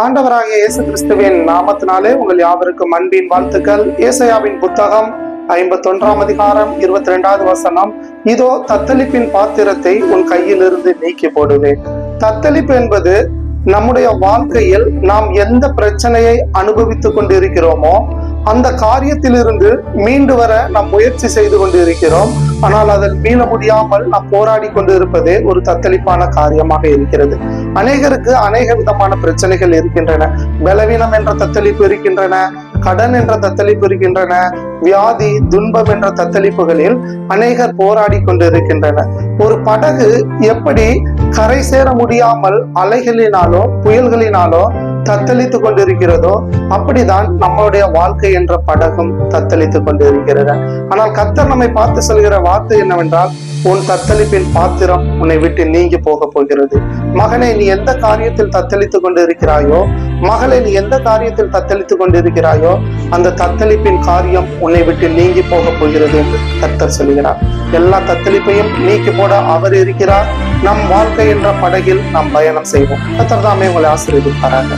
ஆண்டவராகிய இயேசு கிறிஸ்துவின் நாமத்தினாலே உங்கள் யாவருக்கும் அன்பின் வாழ்த்துக்கள். ஏசையாவின் புத்தகம் ஐம்பத்தொன்றாம் அதிகாரம் இருபத்தி ரெண்டாவது வசனம். இதோ தத்தளிப்பின் பாத்திரத்தை உன் கையிலிருந்து நீக்கி போடுவேன். தத்தளிப்பு என்பது நம்முடைய வாழ்க்கையில் நாம் எந்த பிரச்சனையை அனுபவித்துக் கொண்டிருக்கிறோமோ அந்த காரியத்திலிருந்து மீண்டு வர நாம் முயற்சி செய்து கொண்டிருக்கிறோம். ஆனால் அதில் மீள முடியாமல் நாம் போராடி கொண்டிருப்பதே ஒரு தத்தளிப்பான காரியமாக இருக்கிறது. அநேகருக்கு அநேக விதமான பிரச்சனைகள் இருக்கின்றன. பலவீனம் என்ற தத்தளிப்பு இருக்கின்றன கடன் என்ற தத்தளிப்பு இருக்கின்றன வியாதி துன்பம் என்ற தத்தளிப்புகளில் அநேகர் போராடி கொண்டிருக்கின்றன ஒரு படகு எப்படி கரை சேர முடியாமல் அலைகளினாலோ புயல்களினாலோ தத்தளித்து கொண்டிருக்கிறதோ அப்படிதான் நம்மளுடைய வாழ்க்கை என்ற படகும் தத்தளித்து கொண்டிருக்கிறது. ஆனால் கர்த்தர் நம்மை பார்த்து சொல்கிற வார்த்தை என்னவென்றால் உன் தத்தளிப்பின் பாத்திரம் உன்னை விட்டு நீங்கி போக போகிறது. மகனை நீ எந்த காரியத்தில் தத்தளித்து கொண்டிருக்கிறாயோ மகளை நீ எந்த காரியத்தில் தத்தளித்து கொண்டிருக்கிறாயோ அந்த தத்தளிப்பின் காரியம் உன்னை விட்டு நீங்கி போக போகிறது என்று கத்தர் சொல்கிறார். எல்லா தத்தளிப்பையும் நீக்கி போட அவர் இருக்கிறார். நம் வாழ்க்கை என்ற படகில் நாம் பயணம் செய்வோம். கத்தர் தாமே உங்களை ஆசீர்வதிப்பாராங்க